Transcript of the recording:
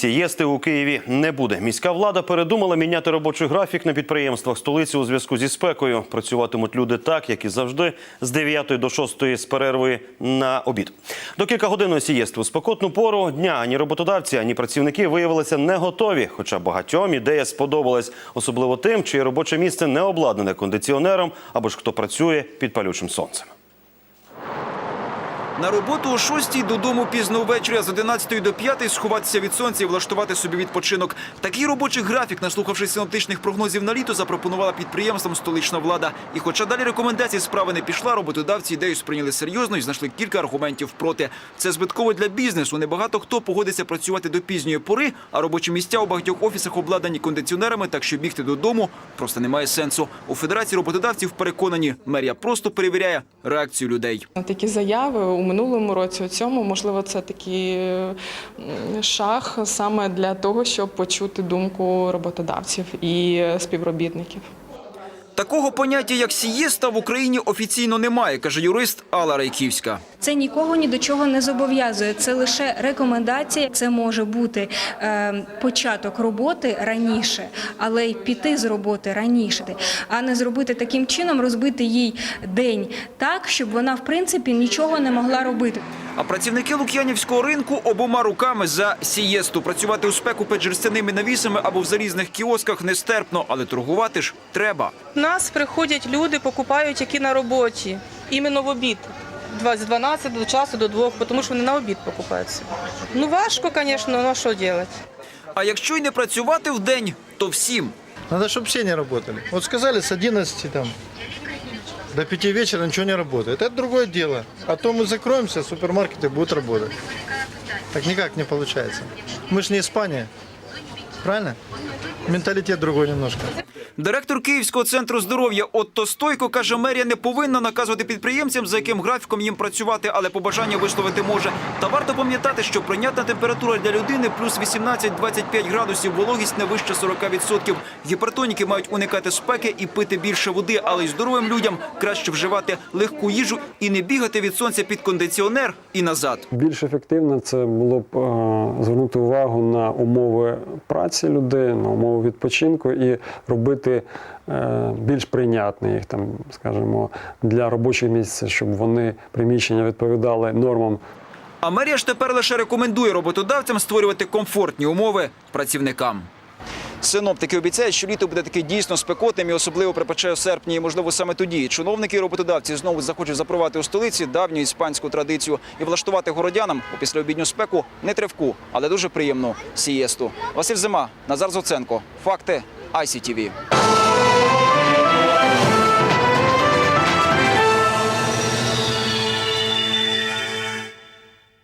Сієсти у Києві не буде. Міська влада передумала міняти робочий графік на підприємствах столиці у зв'язку зі спекою. Працюватимуть люди так, як і завжди, з 9 до 6 з перервою на обід. До кілька годин сієсти у спекотну пору дня ані роботодавці, ані працівники виявилися не готові. Хоча багатьом ідея сподобалась, особливо тим, чиє робоче місце не обладнане кондиціонером або ж хто працює під палючим сонцем. На роботу о 6 додому пізно ввечері, а з 11 до 5 сховатися від сонця і влаштувати собі відпочинок. Такий робочий графік, наслухавшись синоптичних прогнозів на літо, запропонувала підприємствам столична влада. І хоча далі рекомендації справи не пішла, роботодавці ідею сприйняли серйозно і знайшли кілька аргументів проти. Це збитково для бізнесу. Небагато хто погодиться працювати до пізньої пори, а робочі місця у багатьох офісах обладнані кондиціонерами, так що бігти додому просто немає сенсу. У федерації роботодавців переконані, мерія просто перевіряє реакцію людей. Такі заяви у минулому році, у цьому, можливо, це такий шах саме для того, щоб почути думку роботодавців і співробітників. Такого поняття, як сієста, в Україні офіційно немає, каже юрист Алла Райківська. Це нікого ні до чого не зобов'язує. Це лише рекомендація. Це може бути е, початок роботи раніше, але й піти з роботи раніше, а не зробити таким чином, розбити їй день так, щоб вона в принципі нічого не могла робити. А працівники Лук'янівського ринку обома руками за сієсту. Працювати у спеку під жерстяними навісами або в залізних кіосках нестерпно, але торгувати ж треба. У нас приходять люди, покупають, які на роботі, іменно в обід. Два- З 12 до часу до 2, тому що вони на обід покупають собі. Ну важко, звісно, ну що робити? А якщо й не працювати в день, то всім. Надо, чтобы все не работали. Вот сказали с 11 там, до 5 вечера ничего не работает. Это другое дело. А то мы закроемся, супермаркеты будут работать. Так никак не получается. Мы же не Испания. Правильно? Менталитет другой немножко. Директор Київського центру здоров'я Отто Стойко каже, мерія не повинна наказувати підприємцям, за яким графіком їм працювати, але побажання висловити може. Та варто пам'ятати, що прийнятна температура для людини плюс 18-25 градусів, вологість не вище 40%. Гіпертоніки мають уникати спеки і пити більше води, але й здоровим людям краще вживати легку їжу і не бігати від сонця під кондиціонер і назад. Більш ефективно це було б е, звернути увагу на умови праці людей, на умови відпочинку і робити е, більш прийнятні їх там, скажімо, для робочих місць, щоб вони приміщення відповідали нормам А мерія ж тепер лише рекомендує роботодавцям створювати комфортні умови працівникам. Синоптики обіцяють, що літо буде таке дійсно спекотним і особливо припече у серпні. І, можливо, саме тоді чиновники і роботодавці знову захочуть запровадити у столиці давню іспанську традицію і влаштувати городянам у післяобідню спеку не тривку, але дуже приємну сієсту. Василь Зима, Назар Зоценко. Факти ICTV.